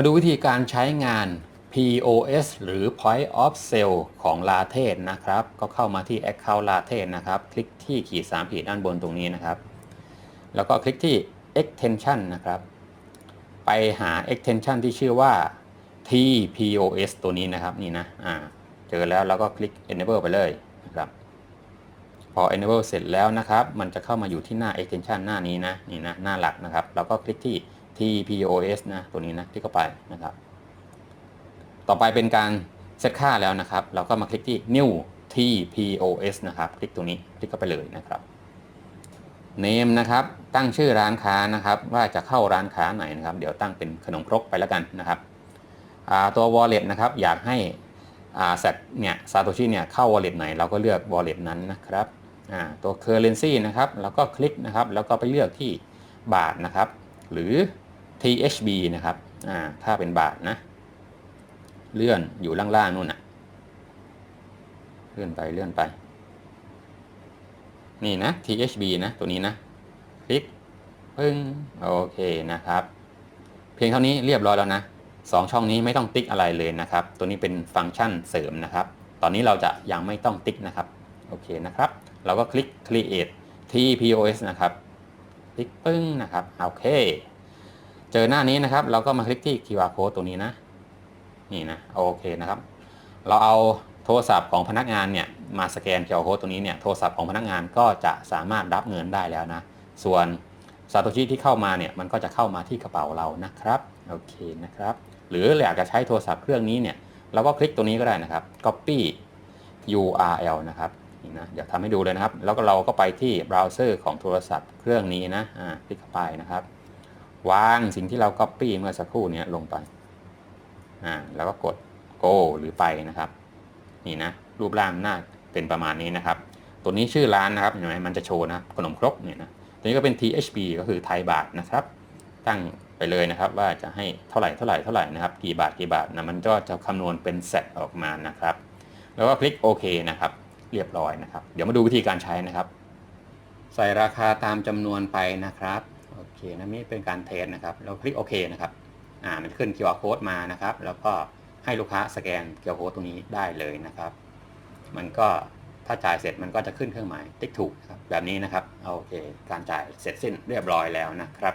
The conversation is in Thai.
มาดูวิธีการใช้งาน POS หรือ Point of Sale ของ l a t e นะครับ ก็เข้ามาที่ Account l a t e นะครับ คลิกที่ขีด3ขีดด้านบนตรงนี้นะครับ แล้วก็คลิกที่ Extension นะครับ ไปหา Extension ที่ชื่อว่า TPOS ตัวนี้นะครับนี่นะอ่าเจอแล้วแล้วก็คลิก Enable ไปเลยนะครับ พอ Enable เสร็จแล้วนะครับ มันจะเข้ามาอยู่ที่หน้า Extension หน้านี้นะนี่นะหน้าหลักนะครับแล้วก็คลิกที่ TPOS นะตัวนี้นะคลิกเข้าไปนะครับ ต่อไปเป็นการเซตค่าแล้วนะครับ เราก็มาคลิกที่ New TPOS นะครับ คลิกตรงนี้คลิกเข้าไปเลยนะครับ Name นะครับตั้งชื่อร้านค้านะครับ ว่าจะเข้าร้านค้าไหนนะครับ เดี๋ยวตั้งเป็นขนมครกไปแล้วกันนะครับตัว wallet นะครับ อยากให้แซดเนี่ยซาโตชิเนี่ยเข้า wallet ไหน เราก็เลือก wallet นั้นนะครับตัว currency นะครับเราก็คลิกนะครับ แล้วก็ไปเลือกที่บาทนะครับ หรือ THB นะครับถ้าเป็นบาทนะ เลื่อนอยู่ล่างๆนู่นน่ะเลื่อนไปเลื่อนไป นี่นะ THB นะตัวนี้นะ คลิกปึ้งโอเคนะครับ เพียงเท่านี้เรียบร้อยแล้วนะสองช่องนี้ไม่ต้องติ๊กอะไรเลยนะครับ ตัวนี้เป็นฟังก์ชันเสริมนะครับ ตอนนี้เราจะยังไม่ต้องติ๊กนะครับ โอเคนะครับ เราก็คลิก create TPOS นะครับ คลิกปึ้งนะครับ โอเค เจอหน้านี้นะครับ เราก็มาคลิกที่ QR code ตัวนี้นะ นี่นะโอเคนะครับ เราเอาโทรศัพท์ของพนักงานเนี่ยมาสแกน QR code ตัวนี้เนี่ยโทรศัพท์ของพนักงานก็จะสามารถรับเงินได้แล้วนะ ส่วนซาโตชิที่เข้ามาเนี่ยมันก็จะเข้ามาที่กระเป๋าเรานะครับโอเคนะครับ หรืออยากจะใช้โทรศัพท์เครื่องนี้เนี่ยเราก็คลิกตัวนี้ก็ได้นะครับ copy URL นะครับนี่นะเดี๋ยวทำให้ดูเลยนะครับ แล้วก็เราก็ไปที่เบราว์เซอร์ของโทรศัพท์เครื่องนี้นะอ่าคลิกเข้าไปนะครับ วางสิ่งที่เรา copy เมื่อสักครู่นี้ลงไปอ่าแล้วก็กด go หรือไปนะครับ นี่นะ รูปร่างหน้าเป็นประมาณนี้นะครับ ตัวนี้ชื่อร้านนะครับเห็นไหมมันจะโชว์นะขนมครกเนี่ยนะตัวนี้ก็เป็น THB ก็คือไทยบาทนะครับ ตั้งไปเลยนะครับว่าจะให้เท่าไหร่เท่าไหร่เท่าไหร่นะครับ กี่บาทกี่บาทนะมันก็จะคำนวณเป็นเซตออกมานะครับ แล้วก็คลิกโอเคนะครับ เรียบร้อยนะครับ เดี๋ยวมาดูวิธีการใช้นะครับ ใส่ราคาตามจำนวนไปนะครับ โอเคนะนี่เป็นการเทสนะครับเราคลิกโอเคนะครับอ่ามันขึ้น QR code มานะครับ แล้วก็ให้ลูกค้าสแกน QR code ตรงนี้ได้เลยนะครับ มันก็ถ้าจ่ายเสร็จมันก็จะขึ้นเครื่องหมายติ๊กถูกนะครับแบบนี้นะครับโอเค การจ่ายเสร็จสิ้นเรียบร้อยแล้วนะครับ